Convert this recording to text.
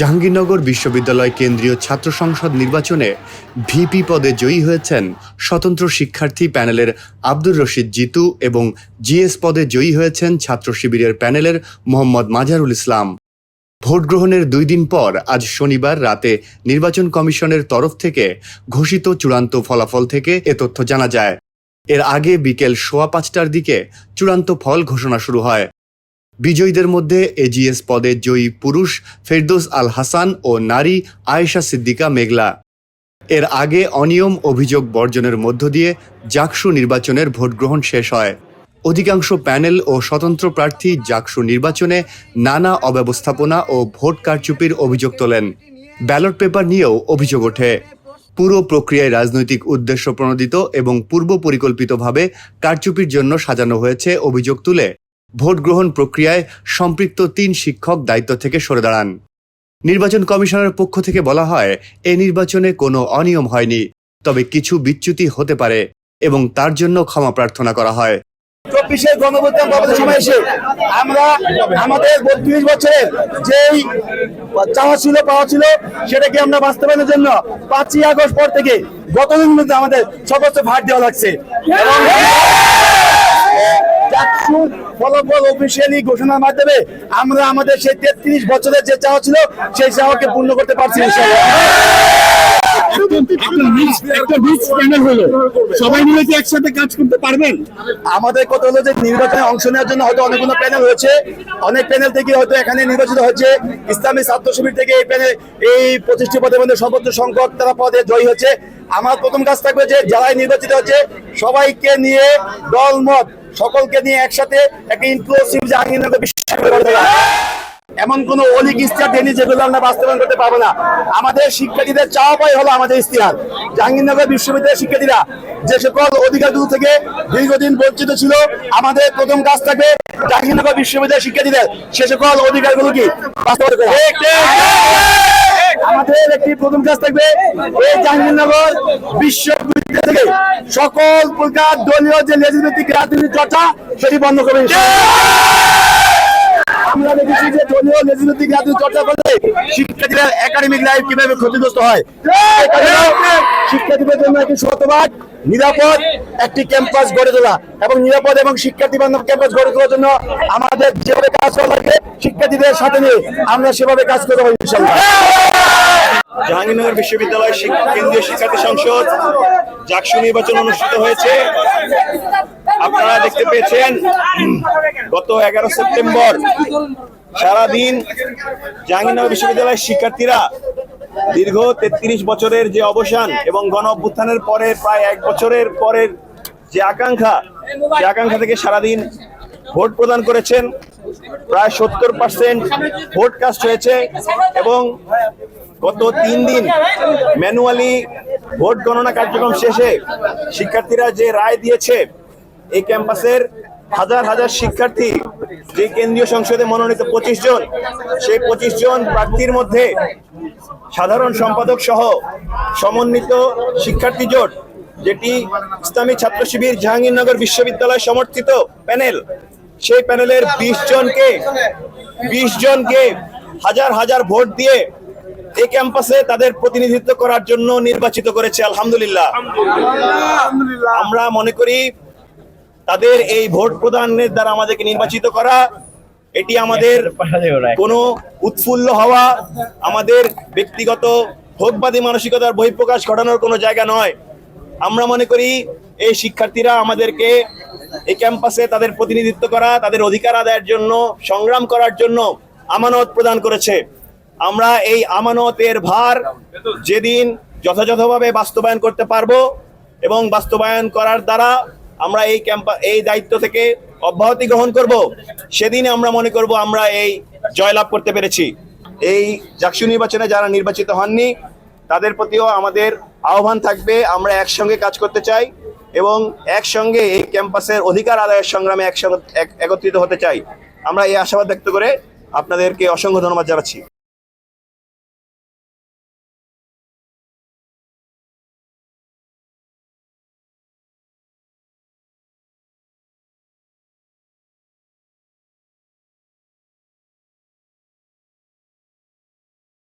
জাহাঙ্গীরনগর বিশ্ববিদ্যালয় কেন্দ্রীয় ছাত্র সংসদ নির্বাচনে ভিপি পদে জয়ী হয়েছেন স্বতন্ত্র শিক্ষার্থী প্যানেলের আব্দুর রশিদ জিতু এবং জিএস পদে জয়ী হয়েছেন ছাত্র শিবিরের প্যানেলের মোহাম্মদ মাজারুল ইসলাম। ভোট গ্রহণের দুই দিন পর আজ শনিবার রাতে নির্বাচন কমিশনের তরফ থেকে ঘোষিত চূড়ান্ত ফলাফল থেকে এ তথ্য জানা যায়। এর আগে বিকেল সোয়া পাঁচটার দিকে চূড়ান্ত ফল ঘোষণা শুরু হয়। বিজয়ীদের মধ্যে এজিএস পদে জয়ী পুরুষ ফেরদৌস আল হাসান ও নারী আয়েশা সিদ্দিকা মেঘলা। এর আগে অনিয়ম অভিযোগ বর্জনের মধ্য দিয়ে জাকসু নির্বাচনের ভোটগ্রহণ শেষ হয়। অধিকাংশ প্যানেল ও স্বতন্ত্র প্রার্থী জাকসু নির্বাচনে নানা অব্যবস্থাপনা ও ভোট কারচুপির অভিযোগ তোলেন। ব্যালট পেপার নিয়েও অভিযোগ ওঠে। পুরো প্রক্রিয়ায় রাজনৈতিক উদ্দেশ্য প্রণোদিত এবং পূর্ব পরিকল্পিতভাবে কারচুপির জন্য সাজানো হয়েছে অভিযোগ তুলে। ভোট গ্রহণ প্রক্রিয়ায় সম্পৃক্ত তিন শিক্ষক দায়িত্ব থেকে সরে দাঁড়ান। নির্বাচন কমিশনের পক্ষ থেকে বলা হয়, এ নির্বাচনে কোনো অনিয়ম হয়নি, তবে কিছু বিচ্যুতি হতে পারে এবং তার জন্য ক্ষমা প্রার্থনা করা হয়। চব্বিশের গণভোটার সময় এসে আমরা আমাদের বত্রিশ বছরের যেই চাওয়া ছিল, পাওয়া ছিল, সেটাকে আমরা বাস্তবায়নের জন্য পাঁচই আগস্ট পর থেকে গতদিন মধ্যে আমাদের সর্বোচ্চ ভাট দেওয়া লাগছে। ফলাফল অফিসিয়ালি ঘোষণার মাধ্যমে আমরা আমাদের সেই তেত্রিশ বছরের যে চাওয়া ছিল সেই চাওয়াকে পূর্ণ করতে পারছি সবাই মিলে কি একসাথে কাজ করতে পারবেন? আমাদের কথা হলো যে নির্বাচনে অংশ নেওয়ার জন্য হয়তো অনেকগুলো প্যানেল হয়েছে। অনেক প্যানেল থেকে হয়তো এখানে নির্বাচিত হচ্ছে ইসলামী ছাত্র শিবির থেকে এই প্যানেল এই পঁচিশটি পদের মধ্যে সর্বোচ্চ সংখ্যক তারা পদে জয়ী হচ্ছে। আমার প্রথম কাজ থাকবে যে যারাই নির্বাচিত হচ্ছে সবাইকে নিয়ে দলমত সকলকে নিয়ে একসাথে একটা ইনক্লুসিভ জাহাঙ্গীরনগর বিশ্ববিদ্যালয়। এমন কোন অলিক ইস্তিহার দেয়নি যেগুলো আমরা বাস্তবায়ন করতে পারব না। আমাদের শিক্ষার্থীদের চাওয়া পাই হলো আমাদের ইস্তিহার। জাহাঙ্গীরনগর বিশ্ববিদ্যালয়ের শিক্ষার্থীরা যে সকল অধিকারগুলো থেকে দীর্ঘদিন বঞ্চিত ছিল আমাদের প্রথম কাজ থাকবে জাহাঙ্গীরনগর বিশ্ববিদ্যালয়ের শিক্ষার্থীদের সে সকল অধিকারগুলো কি বাস্তবায়ন করা। আমাদের একটি প্রথম কাজ থাকবে এই জাহাঙ্গীরনগর বিশ্ববিদ্যালয় সকল প্রকার দলীয় যে লেজিসলেটিভ রাজনীতি চর্চা, সেটি বন্ধ করবে আমরা দেখেছি যে দলীয় রাজনৈতিক রাজনীতি চর্চা করলে শিক্ষার্থীদের একাডেমিক লাইফ কীভাবে ক্ষতিগ্রস্ত হয় শিক্ষার্থীদের জন্য একটি শতভাগ নিরাপদ একটি ক্যাম্পাস গড়ে তোলা এবং নিরাপদ এবং শিক্ষার্থী বান্ধব ক্যাম্পাস গড়ে তোলার জন্য আমাদের যেভাবে কাজ করা লাগে, শিক্ষার্থীদের সাথে নিয়ে আমরা সেভাবে কাজ করতে পারি ইনশাল্লাহ জাহাঙ্গীরনগর বিশ্ববিদ্যালয় কেন্দ্রীয় শিক্ষার্থী সংসদ জাকসু নির্বাচন অনুষ্ঠিত হয়েছে। আপনারা দেখতে পেয়েছেন, গত এগারো সেপ্টেম্বর সারাদিন জাহাঙ্গীরনগর বিশ্ববিদ্যালয়ের শিক্ষার্থীরা দীর্ঘ তেত্রিশ বছরের যে অবসান এবং গণ অভ্যুত্থানের পরের প্রায় এক বছরের পরের যে আকাঙ্ক্ষা যে আকাঙ্ক্ষা থেকে সারাদিন ভোট প্রদান করেছেন, প্রায় সত্তর পার্সেন্ট ভোট কাস্ট হয়েছে এবং গত তিন দিন ম্যানুয়ালি ভোট গণনা কার্যক্রম শেষে শিক্ষার্থীরা যে রায় দিয়েছে, এই ক্যাম্পাসের হাজার হাজার শিক্ষার্থী যে কেন্দ্রীয় সংসদে মনোনীত পঁচিশ জন, সেই পঁচিশ জন প্রার্থীর মধ্যে সাধারণ সম্পাদক সহ সমন্বিত শিক্ষার্থী জোট, যেটি ইসলামী ছাত্র শিবির জাহাঙ্গীরনগর বিশ্ববিদ্যালয় সমর্থিত প্যানেল, সেই প্যানেলের বিশ জনকে বিশ জনকে হাজার হাজার ভোট দিয়ে এই ক্যাম্পাসে তাদের প্রতিনিধিত্ব করার জন্য নির্বাচিত করেছে আলহামদুলিল্লাহ। আমরা মনে করি তাদের এই ভোট প্রদানের দ্বারা আমাদেরকে নির্বাচিত করা এটি আমাদের কোনো উৎফুল্ল হওয়া আমাদের ব্যক্তিগত ভোগবাদী মানসিকতার বহিঃপ্রকাশ ঘটানোর কোনো জায়গা নয়। আমরা মনে করি এই শিক্ষার্থীরা আমাদেরকে এই ক্যাম্পাসে তাদের প্রতিনিধিত্ব করা তাদের অধিকার আদায়ের জন্য সংগ্রাম করার জন্য আমানত প্রদান করেছে। আমরা এই আমানতের ভার যেদিন যথাযথভাবে বাস্তবায়ন করতে পারব এবং বাস্তবায়ন করার দ্বারা আমরা এই ক্যাম্পা, এই দায়িত্ব থেকে অব্যাহতি গ্রহণ করব, সেদিন আমরা মনে করব আমরা এই জয়লাভ করতে পেরেছি। এই জাকসু নির্বাচনে যারা নির্বাচিত হননি, তাদের প্রতিও আমাদের আহ্বান থাকবে, আমরা একসঙ্গে কাজ করতে চাই এবং একসঙ্গে এই ক্যাম্পাসের অধিকার আদায়ের সংগ্রামে একসঙ্গে, এক- একত্রিত হতে চাই। আমরা এই আশাবাদ ব্যক্ত করে আপনাদেরকে অসংখ্য ধন্যবাদ জানাচ্ছি।